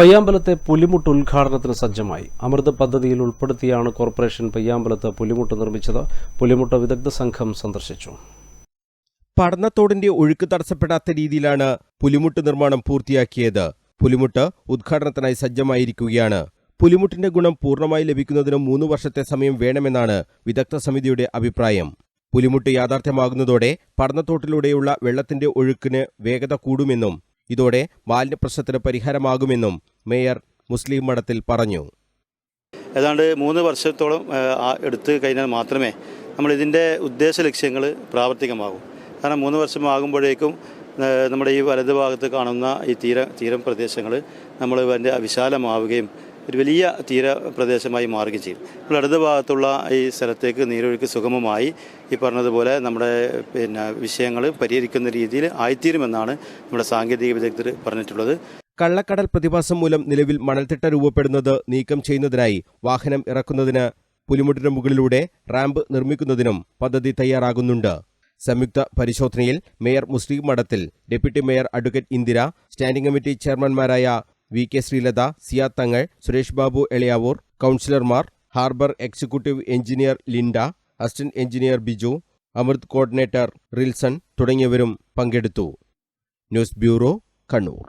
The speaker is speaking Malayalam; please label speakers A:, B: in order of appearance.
A: പയ്യാമ്പലത്തെ പുലിമുട്ട് ഉദ്ഘാടനത്തിന് സജ്ജമായി. അമൃത് പദ്ധതിയിൽ ഉൾപ്പെടുത്തിയാണ് കോർപ്പറേഷൻ പയ്യാമ്പലത്ത് പുലിമുട്ട് നിർമ്മിച്ചത്. പുലിമുട്ട് വിദഗ്ധ സംഘം സന്ദർശിച്ചു.
B: പഠനത്തോടിന്റെ ഒഴുക്ക് തടസ്സപ്പെടാത്ത രീതിയിലാണ് പുലിമുട്ട് നിർമ്മാണം പൂർത്തിയാക്കിയത്. പുലിമുട്ട് ഉദ്ഘാടനത്തിനായി സജ്ജമായിരിക്കുകയാണ്. പുലിമുട്ടിന്റെ ഗുണം പൂർണമായി ലഭിക്കുന്നതിന് മൂന്ന് വർഷത്തെ സമയം വേണമെന്നാണ് വിദഗ്ധ സമിതിയുടെ അഭിപ്രായം. പുലിമുട്ട് യാഥാർത്ഥ്യമാകുന്നതോടെ പഠനത്തോട്ടിലൂടെയുള്ള വെള്ളത്തിന്റെ ഒഴുക്കിന് വേഗത കൂടുമെന്നും ഇതോടെ മാലിന്യ പ്രശ്നത്തിന് പരിഹാരമാകുമെന്നും മേയർ മുസ്ലിം മഠത്തിൽ പറഞ്ഞു.
C: ഏതാണ്ട് മൂന്ന് വർഷത്തോളം എടുത്ത് കഴിഞ്ഞാൽ മാത്രമേ നമ്മൾ ഇതിന്റെ ഉദ്ദേശ ലക്ഷ്യങ്ങൾ പ്രാവർത്തികമാകും. കാരണം മൂന്ന് വർഷം ആകുമ്പോഴേക്കും നമ്മുടെ ഈ വലത് ഭാഗത്ത് കാണുന്ന ഈ തീര തീരം പ്രദേശങ്ങൾ നമ്മൾ അതിന്റെ വിശാലമാവുകയും ഒരു വലിയ തീര പ്രദേശമായി മാറുകയും ചെയ്യും. നമ്മൾ ഇടത് ഭാഗത്തുള്ള ഈ സ്ഥലത്തേക്ക് നീരൊഴുക്ക് സുഗമമായി ഈ പറഞ്ഞതുപോലെ നമ്മുടെ പിന്നെ വിഷയങ്ങൾ പരിഹരിക്കുന്ന രീതിയിൽ ആയിത്തീരുമെന്നാണ് നമ്മുടെ സാങ്കേതിക വിദഗ്ധർ പറഞ്ഞിട്ടുള്ളത്.
B: കള്ളക്കടൽ പ്രതിഭാസം മൂലം നിലവിൽ മണൽത്തിട്ട രൂപപ്പെടുന്നത് നീക്കം ചെയ്യുന്നതിനായി വാഹനം ഇറക്കുന്നതിന് പുലിമുട്ടിന് മുകളിലൂടെ റാമ്പ് നിർമ്മിക്കുന്നതിനും പദ്ധതി തയ്യാറാകുന്നുണ്ട്. സംയുക്ത പരിശോധനയിൽ mayor Muslih Madathil deputy mayor advocate Indira standing committee ചെയർമാൻമാരായ V K Sreelatha Siyad Thangal Suresh Babu Eliyavoor കൗൺസിലർമാർ harbour executive engineer Linda assistant engineer Biju Amrut coordinator Rilson തുടങ്ങിയവരും പങ്കെടുത്തു. News bureau Kannur.